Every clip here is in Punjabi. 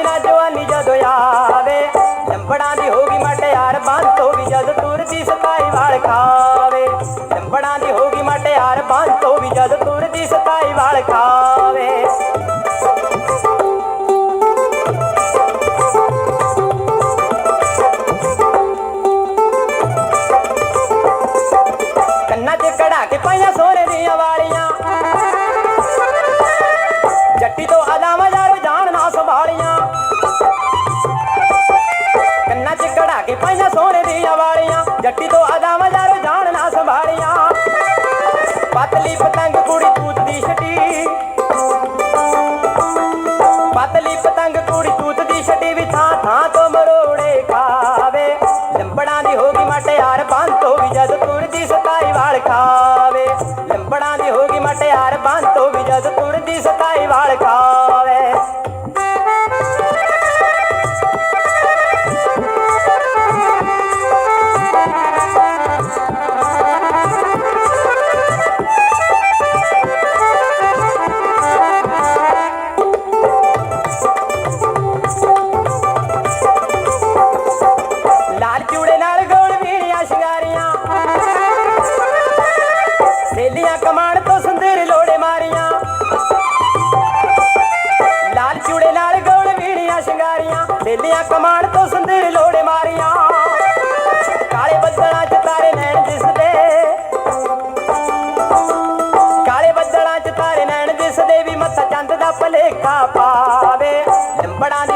ਮੇਰਾ ਜਵਾਨੀ ਜਦੋਂ ਆਵੇ ਦੀ ਹੋਗੀ ਮਟ आपली पतंग गुडी ਚੂੜੀਆਂ ਸ਼ਿੰਗਾਰੀਆਂ, ਮੇਲੀਆਂ ਕਮਾਣ ਤੋਂ ਸੰਧੇਰ ਲੋੜੇ ਮਾਰੀਆਂ। ਕਾਲੇ ਬੱਦਲਾਂ 'ਚ ਤਾਰੇ ਨੈਣ ਦਿਸਦੇ। ਕਾਲੇ ਬੱਦਲਾਂ 'ਚ ਤਾਰੇ ਨੈਣ ਦਿਸਦੇ ਵੀ ਮੱਥਾ ਚੰਦ ਦਾ ਭਲੇਖਾ ਪਾਵੇ। ਲੰਬੜਾਂ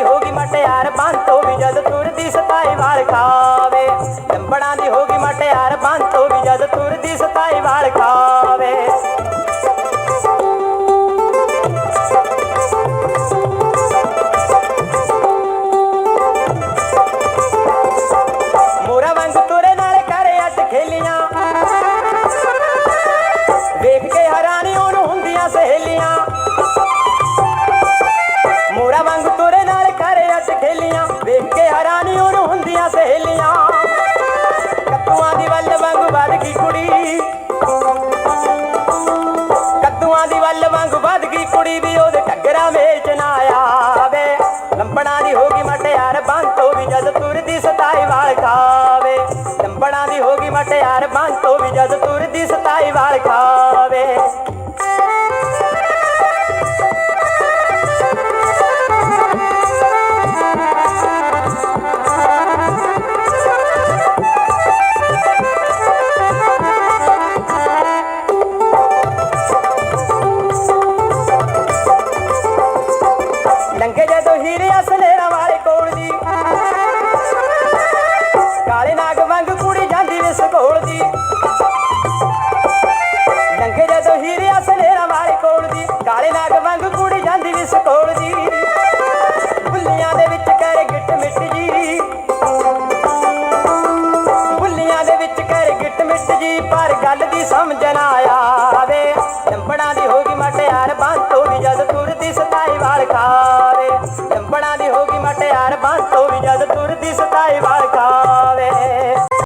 ਯਾਰ ਬੰਦ ਵੀ ਜਦ ਤੁਰਦੀ ਸਤਾਈ ਵਾਲ ਖਾ। ਗੱਲ ਦੀ ਸਮਝ ਨਾ ਆਵੇ। ਲੰਬੜਾ ਦੀ ਗਈ ਮਟਿਆਰ ਬੰਤੋ ਵੀ ਜਦ ਤੁਰਦੀ ਸਤਾਈ ਵਾਲ ਖਾ